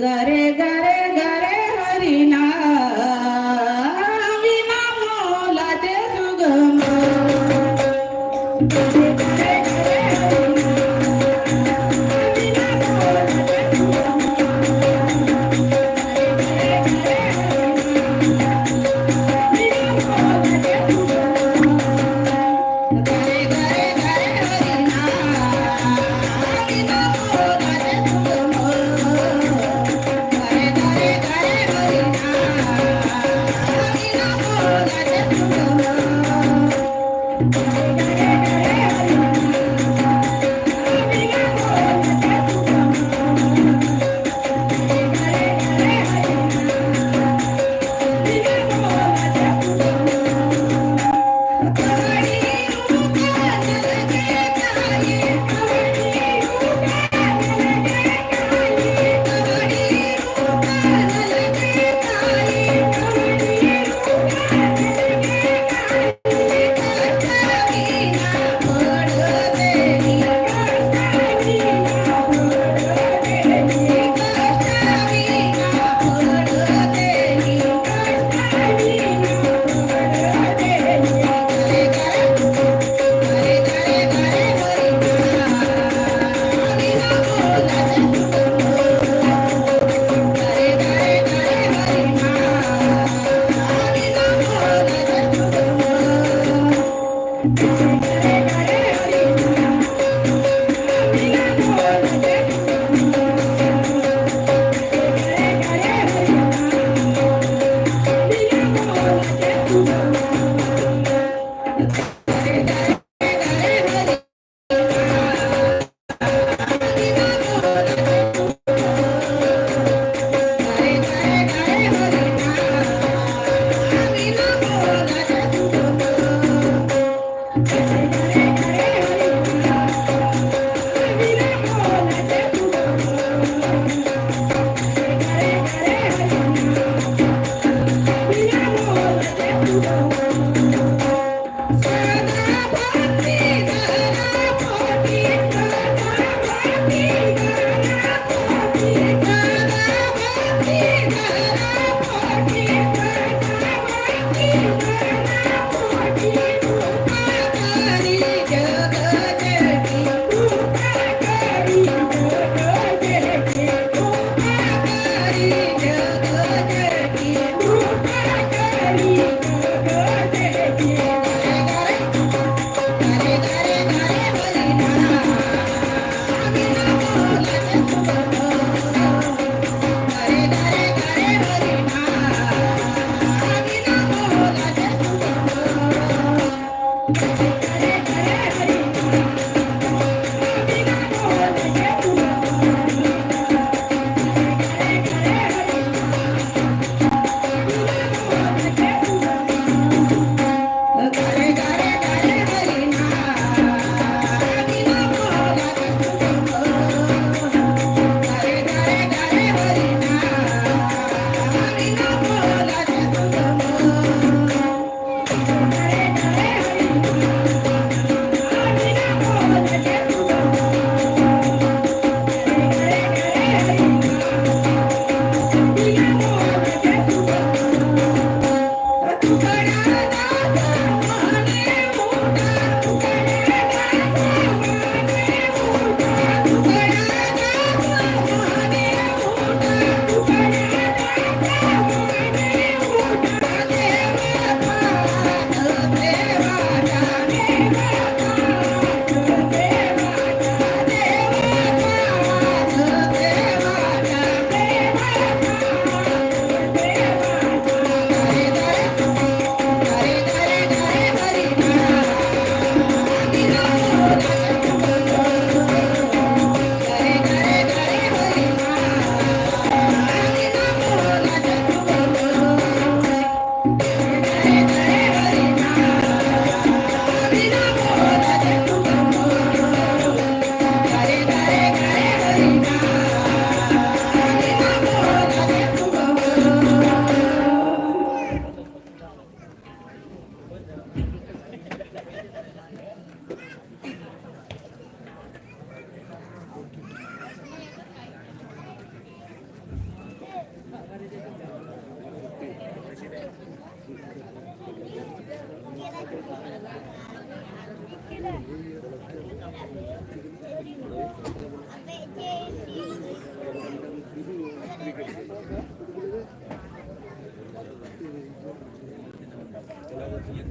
സുന്ദര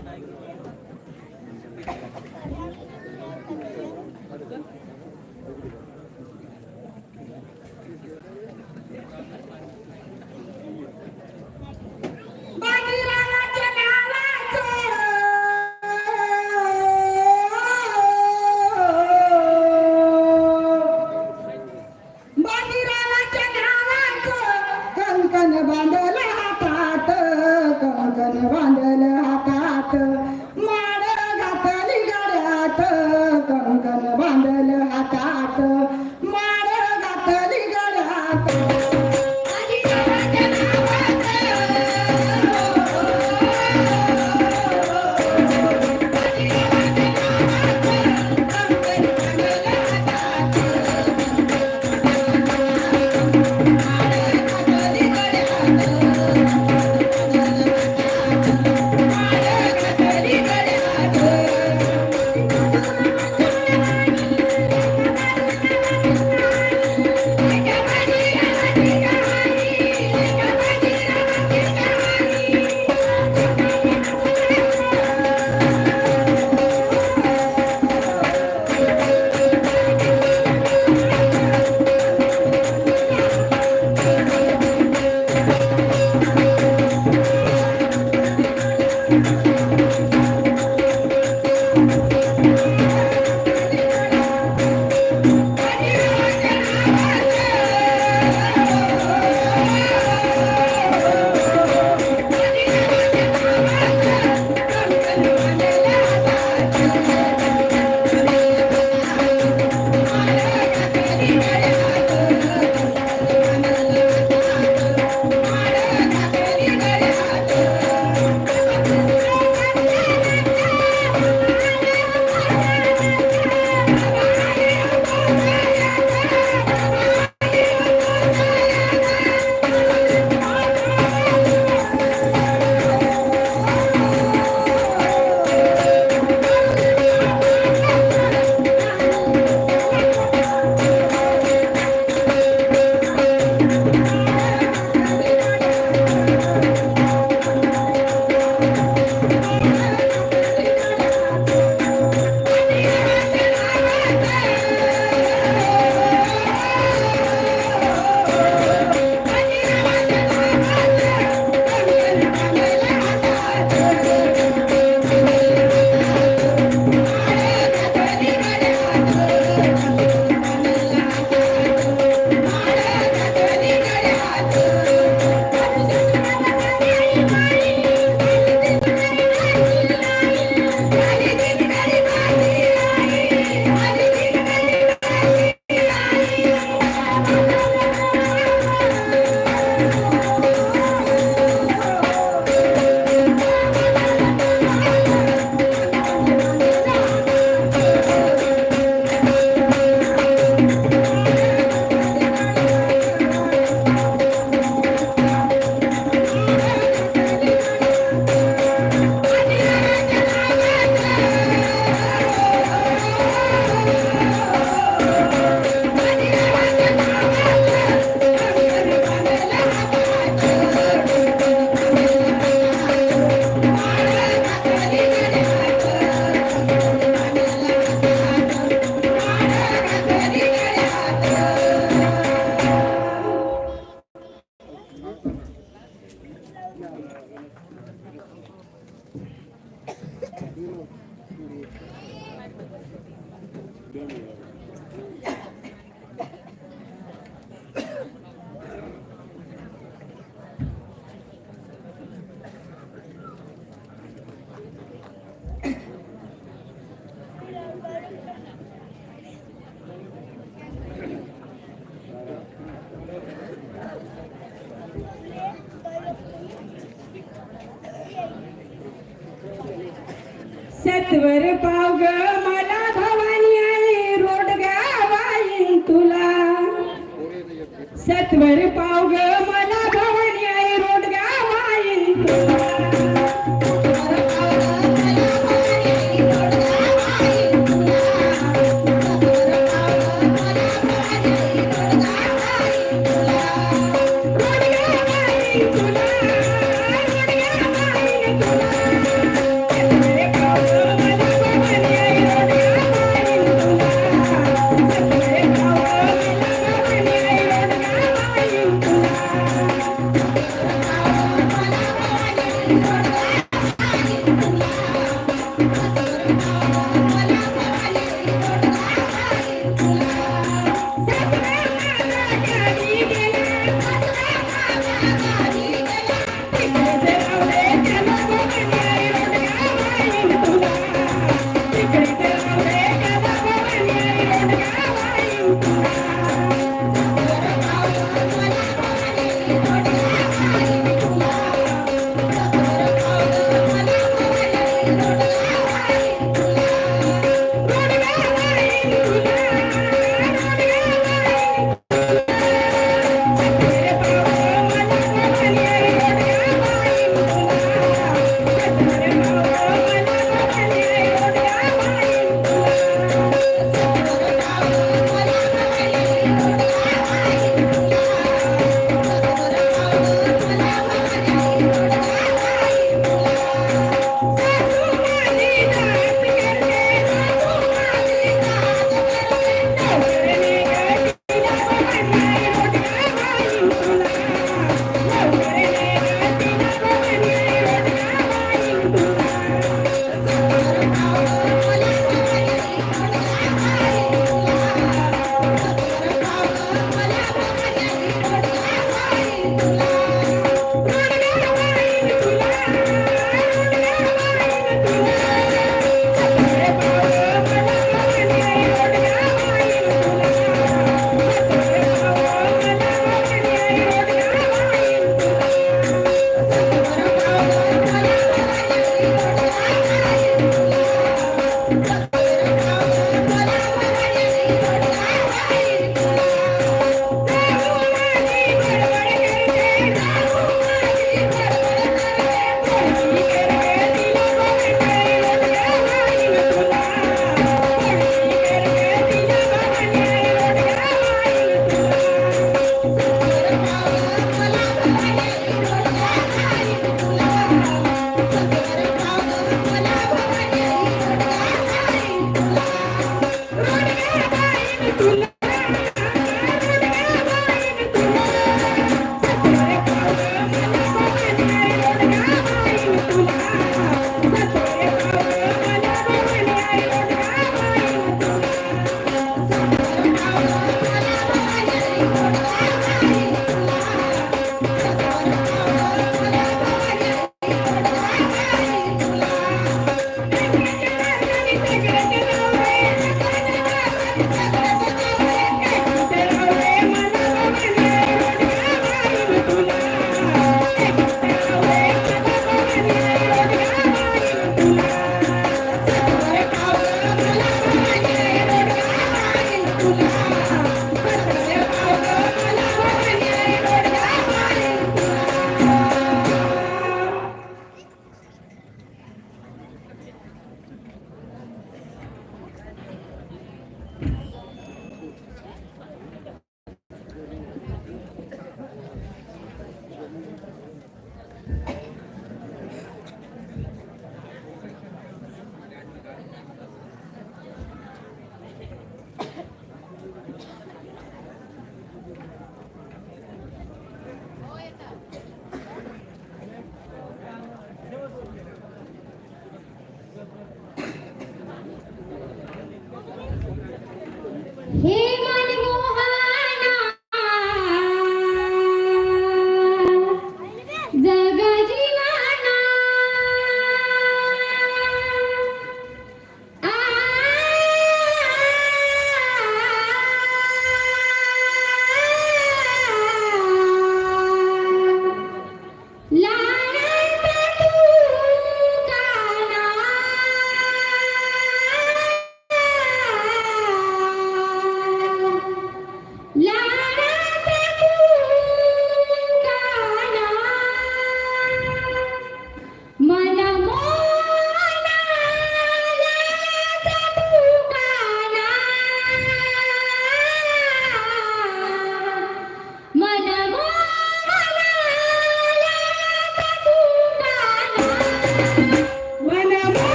Gracias. हातवर पाव ग मला भवानी आहे रोड गावाईन तुला. सत्वर पाव ग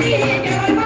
Yeah.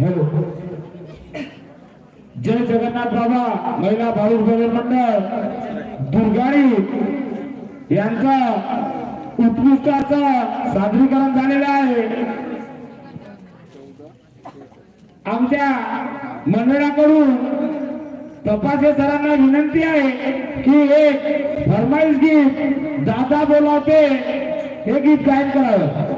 हॅलो जय जगन्नाथ बाबा महिला भाविक भजन मंडळ दुर्गाणी यांचा उत्कृष्टाचा सादरीकरण झालेलं आहे. आमच्या मंडळाकडून तपासे सरांना विनंती आहे की एक फरमाईश गीत दादा बोलावते हे गीत गायन करावं.